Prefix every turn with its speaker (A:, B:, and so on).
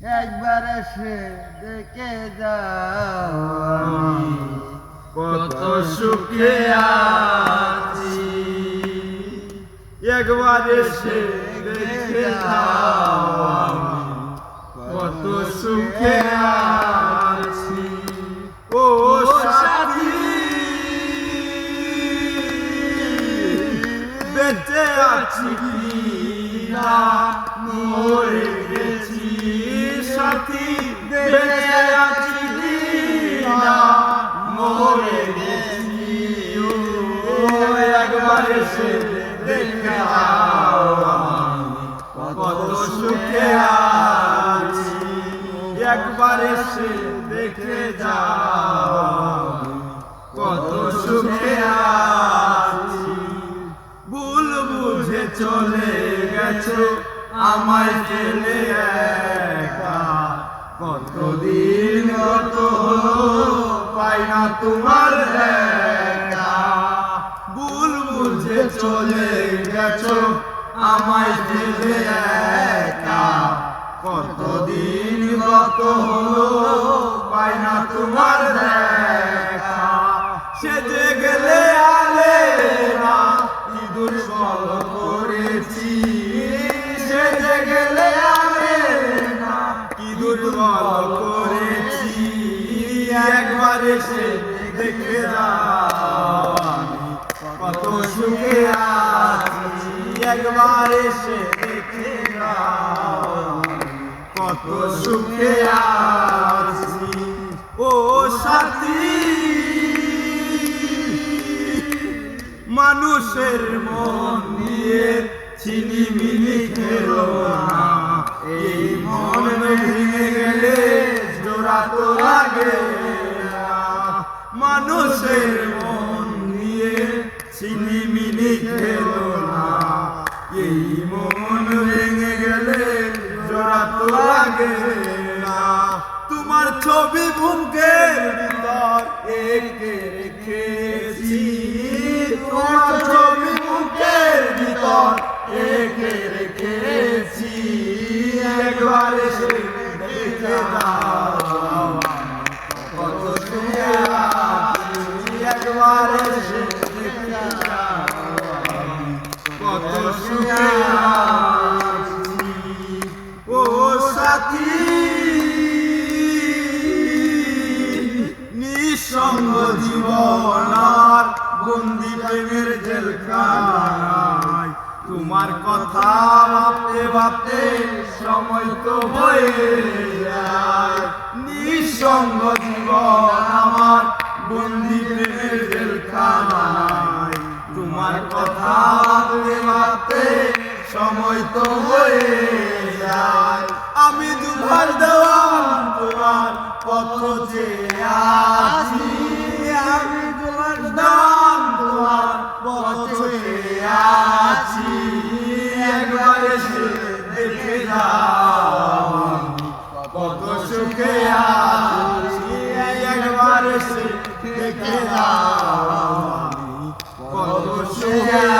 A: একবার এসে দেখে যাও
B: কত সুখে আছি। একবার এসে দেখে যাও কত সুখে আছি। ও বেঁচে আছি না মরে গেছি। সাথী বেঁচে এসে দেখে কত এসে দেখে যাও কত সুখে আছি। ভুল বুঝে চলে গেছো, আমায় ফেলে কতদিন কত হলো, পাই না তোমার ভুল বুঝে চলে গেছো, আমায় ফেলে একা। কতদিন কত হলো, পাই না তোমার দুর্বল করেছি। একবার এসে দেখে কত সুখে আছি। একবার এসে কত সুখে আছি। ও সাথী, মানুষের মন নিয়ে ছিনিমিনি খেলো না। এই মন ভেঙে ছিনিমিনি খেলো না এই মন ভেঙে গেলে জোড়া তো লাগে না। তোমার ছবি বুকের ভিতর এঁকে রেখেছি। তোমার ছবি বুকের ভিতর এঁকে রেখেছি। একবার এসে দেখে দাও নিঃসঙ্গ জীবন আর বন্দি প্রেমের জেলখানায়। তোমার কথা ভাবতে ভাবতে সময় তো হয়ে যায়। নিঃসঙ্গ জীবন আমার, বন্দি প্রেমের জেলখানায়। তোমার কথা ভাবতে ভাবতে সময় তো হয়ে যায়। আমি দুবার দেওয়ান তোমার পত্র চেয়ে আছি। আছি একবার সে দেখে যাও কত সুখে আছি একবার সে দেখে যাও কত সুখে